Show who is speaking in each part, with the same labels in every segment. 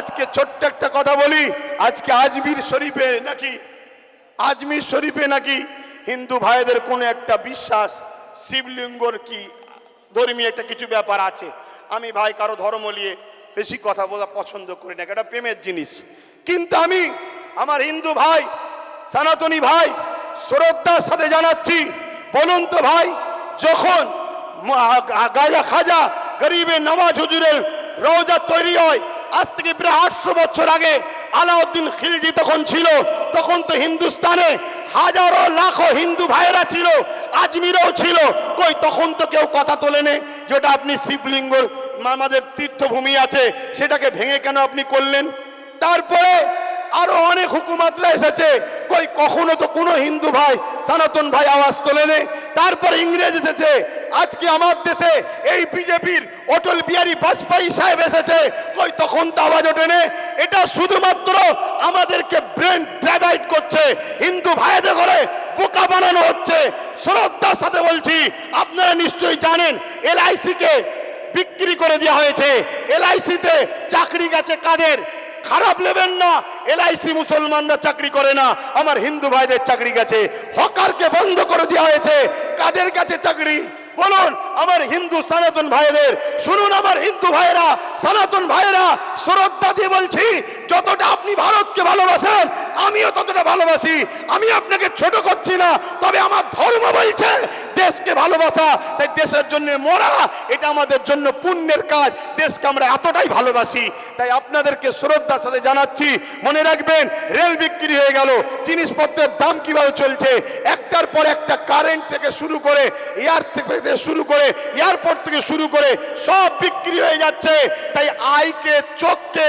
Speaker 1: আজকে ছোট্ট একটা কথা বলি, আজকে আজমির শরীফে নাকি, আজমির শরীফে নাকি হিন্দু ভাইদের কোনো একটা বিশ্বাস, শিবলিঙ্গর কি ধর্মীয় একটা কিছু ব্যাপার আছে? আমি ভাই কারও ধর্ম নিয়ে বেশি কথা বলা পছন্দ করি না, এটা প্রেমের জিনিস। কিন্তু আমি আমার হিন্দু ভাই, সনাতনী ভাই, শ্রদ্ধার সাথে জানাচ্ছি, বলুন তো ভাই, যখন গাজা খাজা গরিবের নামাজ হুজুরের রওজা তৈরি হয় আজ থেকে প্রায় আটশো বছর আগে আলাউদ্দিন খিলজি তখন ছিল, তখন তো হিন্দুস্তানে হাজারো লাখো হিন্দু ভাইয়েরা ছিল, আজমিরও ছিল। কই, তখন তো কেউ কথা তোলেনে যেটা আপনি শিবলিঙ্গর আমাদের তীর্থভূমি আছে, সেটাকে ভেঙে কেন আপনি করলেন? তারপরে আরও অনেক হুকুমাতরা এসেছে, কই, কখনো তো কোনো হিন্দু ভাই, সনাতন ভাই আওয়াজ তোলেনে। তারপর ইংরেজ এসেছে আজকে আমার দেশে এই বিজেপির অটল বিহারী বাজপেয়ী সাহেব এসেছে। কই, তখন তো আওয়াজ ওঠেনে এটা শুধুমাত্র আমাদেরকে ব্রেন ড্রাইভাইট করছে। হিন্দু ভাইদের করে বোকা বানানো হচ্ছে। শ্রদ্ধার সাথে বলছি, আপনারা নিশ্চয়ই জানেন এলআইসি কে বিক্রি করে দেওয়া হয়েছে। এলআইসিতে চাকরি গেছে কাদের? খারাপ নেবেন না, এলআইসি মুসলমানরা চাকরি করে না, আমার হিন্দু ভাইদের চাকরি গেছে। হকারকে বন্ধ করে দেওয়া হয়েছে। কাদের কাছে চাকরি? বলুন, আমার হিন্দু সনাতন ভাইদের, শুনুন আমার হিন্দু ভাইরা সনাতন ভাইরা শ্রদ্ধা দিয়ে বলছি, যতটা আপনি ভারতকে ভালোবাসেন, আমিও ততটা ভালোবাসি। আমি আপনাকে ছোট করছি না, তবে আমার ধর্ম বলছে দেশকে ভালোবাসা, তাই দেশের জন্য মরা, এটা আমাদের জন্য পুণ্যের কাজ। দেশকে আমরা এতটাই ভালোবাসি, তাই আপনাদেরকে শ্রদ্ধার সাথে জানাচ্ছি, মনে রাখবেন, রেল বিক্রি হয়ে গেল, জিনিসপত্রের দাম কীভাবে চলছে, একটার পর একটা কারেন্ট থেকে শুরু করে এয়ার থেকে শুরু করে এয়ারপোর্ট থেকে শুরু করে, সব বিক্রি হয়ে যাচ্ছে। তাই আইকে চোখকে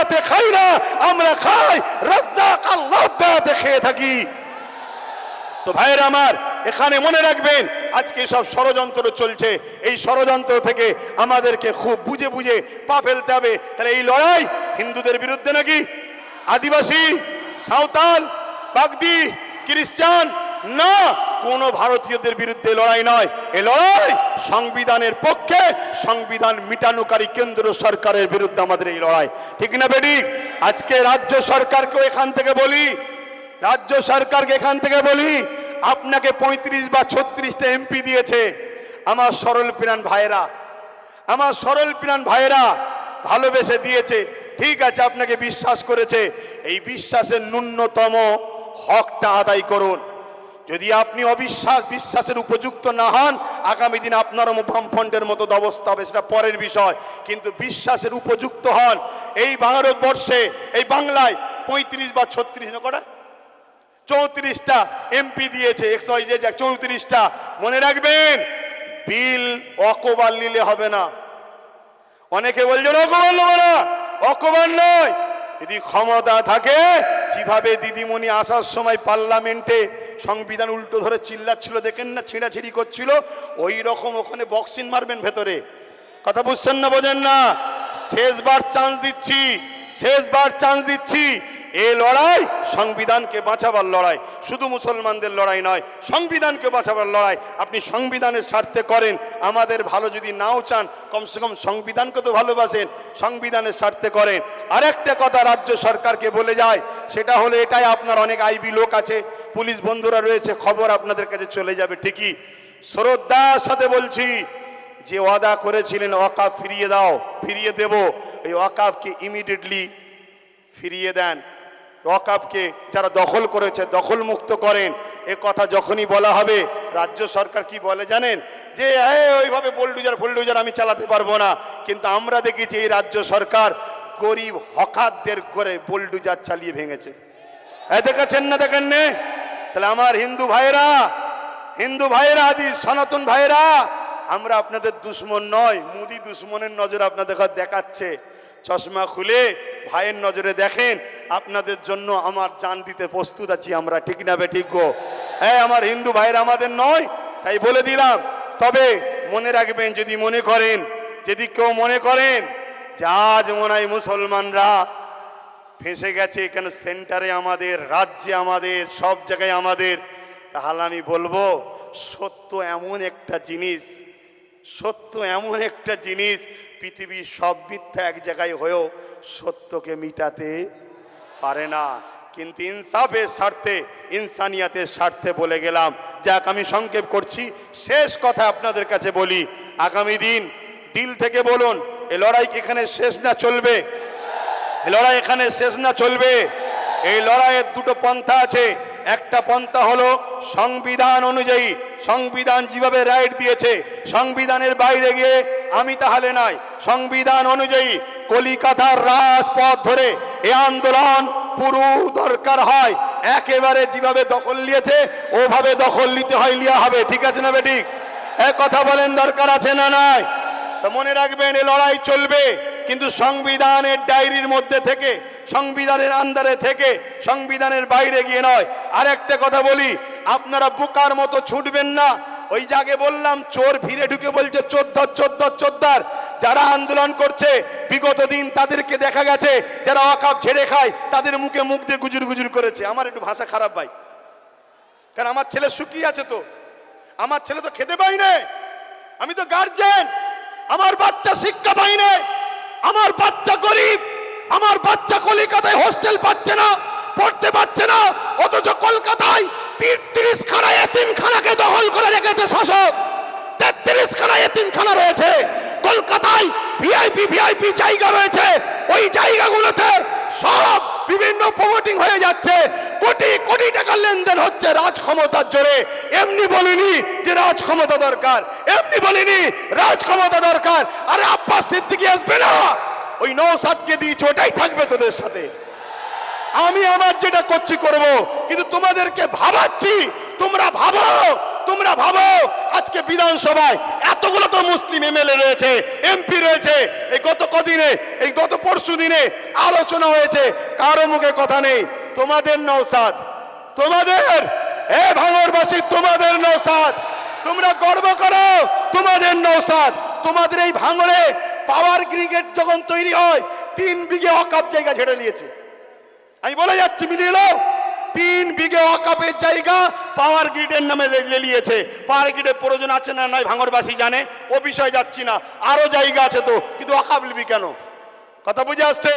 Speaker 1: দয়াতে খাই না, আমরা খাই, রাজ্জাক আল্লাহ দয়াতে খেয়ে থাকি। তো ভাইয়ের আমার, এখানে মনে রাখবেন, আজকে সব ষড়যন্ত্র চলছে। এই ষড়যন্ত্র থেকে আমাদেরকে খুব বুঝে বুঝে পা ফেলতে হবে। তাহলে এই লড়াই হিন্দুদের বিরুদ্ধে নাকি? আদিবাসী, সাঁওতাল, বাগদি, খ্রিস্টান? না কোনো ভারতীয়দের বিরুদ্ধে লড়াই নয়। এ লড়াই সংবিধানের পক্ষে সংবিধান মিটানোকারী কেন্দ্র সরকারের বিরুদ্ধে আমাদের এই লড়াই। ঠিক না বেডি আজকে রাজ্য সরকারকেও এখান থেকে বলি, রাজ্য সরকারকে এখান থেকে বলি, আপনাকে পঁয়ত্রিশ বা ছত্রিশটা এমপি দিয়েছে আমার সরল প্রাণ ভাইয়েরা। আমার সরল প্রাণ ভাইয়েরা ভালোবেসে দিয়েছে। ঠিক আছে, আপনাকে বিশ্বাস করেছে। এই বিশ্বাসের ন্যূনতম হকটা আদায় করুন। যদি আপনি অবিশ্বাস বিশ্বাসের উপযুক্ত না হন, আগামী দিন আপনারও বামফ্রন্টের মতো অবস্থা হবে, সেটা পরের বিষয়। কিন্তু বিশ্বাসের উপযুক্ত হন, এই ভারতবর্ষে, এই বাংলায় পঁয়ত্রিশ বা ছত্রিশ কটা? চৌত্রিশটা এমপি দিয়েছে একশো চৌত্রিশটা। মনে রাখবেন, বিল অকবার নিলে হবে না। অনেকে বলছেন অকবার নেব না। অকবার নয়। যদি ক্ষমতা থাকে, যেভাবে দিদিমণি আসার সময় পার্লামেন্টে সংবিধান উল্টো ধরে চিল্লাচ্ছিল, দেখেন না, ছিঁড়াছিড়ি করছিল। ওই রকম ওখানে বক্সিং মারবেন ভেতরে। কথা বুঝছেন না, বোঝেন না? শেষবার চান্স দিচ্ছি, শেষবার চান্স দিচ্ছি। এ লড়াই সংবিধানকে বাঁচাবার লড়াই। শুধু মুসলমানদের লড়াই নয়, সংবিধানকে বাঁচাবার লড়াই। আপনি সংবিধানের স্বার্থে করেন, আমাদের ভালো যদি নাও চান, কমসে কম সংবিধানকে তো ভালোবাসেন, সংবিধানের স্বার্থে করেন। আরেকটা কথা রাজ্য সরকারকে বলে যায়, সেটা হলো, এটাই আপনার অনেক আইবি লোক আছে পুলিশ বন্ধুরা রয়েছে, খবর আপনাদের কাছে চলে যাবে ঠিকই। শ্রদ্ধার সাথে বলছি, যে ওয়াদা করেছিলেন ওয়াকাফ ফিরিয়ে দাও, ফিরিয়ে দেব। এই ওয়াকাফকে ইমিডিয়েটলি ফিরিয়ে দেন। ওয়াকাবকে যারা দখল করেছে দখল মুক্ত করেন। এ কথা যখনই বলা হবে, রাজ্য সরকার কি বলে জানেন? যে হ্যাঁ ওইভাবে বোল্ডুজার ফোল্ডুজার আমি চালাতে পারব না। কিন্তু আমরা দেখেছি এই রাজ্য সরকার গরিব হকারদের করে বোল্ডুজার চালিয়ে ভেঙেছে। এ দেখেছেন না দেখেন নে তাহলে আমার হিন্দু ভাইরা হিন্দু ভাইরা আদি সনাতন ভাইরা আমরা আপনাদের দুশ্মন নয়, মুদি দুশ্মনের নজর আপনাদের দেখাচ্ছে। চশমা খুলে ভাইয়ের নজরে দেখেন, আপনাদের জন্য আমার জান দিতে প্রস্তুত আছি আমরা, ঠিক না বে ঠিক গো? হ্যাঁ আমার হিন্দু ভাইরা আমাদের নয়, তাই বলে দিলাম। তবে মনে রাখবেন, যদি মনে করেন, যদি কেউ মনে করেন যে আজ মনে হয় মুসলমানরা ফেঁসে গেছে এখানে সেন্টারে আমাদের, রাজ্যে আমাদের, সব জায়গায় আমাদের। তাহলে আমি বলব, সত্য এমন একটা জিনিস, সত্য এমন একটা জিনিস, পৃথিবীর সব মিথ্যা এক জায়গায় হয়েও সত্যকে মিটাতে পারে না। কিন্তু ইনসাফের স্বার্থে, ইনসানিয়াতের স্বার্থে বলে গেলাম, যাক আমি সংক্ষেপ করছি, শেষ কথা আপনাদের কাছে বলি, আগামী দিন দিল থেকে বলুন, এ লড়াই কি এখানে শেষ না চলবে? লড়াই এখানে শেষ না চলবে। এই লড়াইয়ের দুটো পন্থা আছে। একটা পন্থা হলো সংবিধান অনুযায়ী। সংবিধান যেভাবে রাইট দিয়েছে, সংবিধানের বাইরে গিয়ে আমি তাহলে নাই। সংবিধান অনুযায়ী কলিকাতার রাজপথ ধরে এ আন্দোলন পুরো দরকার হয়। একেবারে যেভাবে দখল নিয়েছে, ওভাবে দখল নিতে হয়, লিয়া হবে। ঠিক আছে না বেঠিক? এক কথা বলেন দরকার আছে না নাই? তো মনে রাখবেন, এ লড়াই চলবে। কিন্তু সংবিধানের ডায়েরির মধ্যে থেকে, সংবিধানের আন্দারে থেকে, সংবিধানের বাইরে গিয়ে নয়। আর একটা কথা বলি, আপনারা বোকার মতো ছুটবেন না। ওই জাগে বললাম, চোর ফিরে ঢুকে বলছে চোদ্দার চোদ্দার চোদ্দার যারা আন্দোলন করছে, বিগত দিন তাদেরকে দেখা গেছে, যারা অকাপ ছেড়ে খায়, তাদের মুখে মুখ দিয়ে গুজুর গুজুর করেছে। আমার একটু ভাষা খারাপ ভাই। কারণ আমার ছেলে শুকিয়ে আছে তো। আমার ছেলে তো খেতে পাই না। আমি তো গার্জেন আমার বাচ্চা শিক্ষা পাই না। আমার বাচ্চা গরিব, আমার বাচ্চা কলিকাতায় হোস্টেল পাচ্ছে না, পড়তে পাচ্ছে না, অথচ কলকাতায় তিরিশ খানা এতিমখানাকে দখল করে রেখেছে শাসক। তেত্রিশ খানা এতিমখানা রয়েছে, কলকাতায় ভিআইপি ভিআইপি জায়গা রয়েছে, ওই জায়গাগুলোতে সব বিভিন্ন প্রমোটিং হয়ে যাচ্ছে। কোটি কোটি টাকার লেনদেন হচ্ছে রাজ ক্ষমতার জোরে। এমনি বলিনি যে রাজ ক্ষমতা দরকার। এমনি বলিনি রাজ ক্ষমতা দরকার। আরে আব্বাস সিদ্দিকি আসবে না। ওই নৌসাদকে দিয়েছে, ওটাই থাকবে তোদের সাথে। আমি আমার যেটা করছি, করব। কিন্তু তোমাদেরকে ভাবাচ্ছি, তোমরা ভাবো তোমরা ভাবো, আজকে বিধানসভায় এতগুলো তো মুসলিম এমএলএ রয়েছে, এমপি রয়েছে। এই গত কদিনে, এই গত পরশু দিনে আলোচনা হয়েছে, কারও মুখে কথা নেই। তোমাদের নৌসাদ তোমাদের! এ ভাঙরবাসী, তোমাদের নৌসাদ তোমরা গর্ব করো, তোমাদের নৌসাদ তোমাদের এই ভাঙরে পাওয়ার ক্রিকেট যখন তৈরি হয়, তিন বিঘে অকাপ জায়গা ছেড়ে নিয়েছে। আমি বলে যাচ্ছি, মিলিয়ে নাও, তিন বিঘে অকাপের জায়গা পাওয়ার গ্রিডের নামে লেলিয়েছে পাওয়ার গ্রিডের প্রয়োজন আছে না নয় ভাঙরবাসী জানে। ও বিষয় যাচ্ছি না। আরও জায়গা আছে তো, কিন্তু অকাপ লিবি কেন? কথা বুঝে আসছে?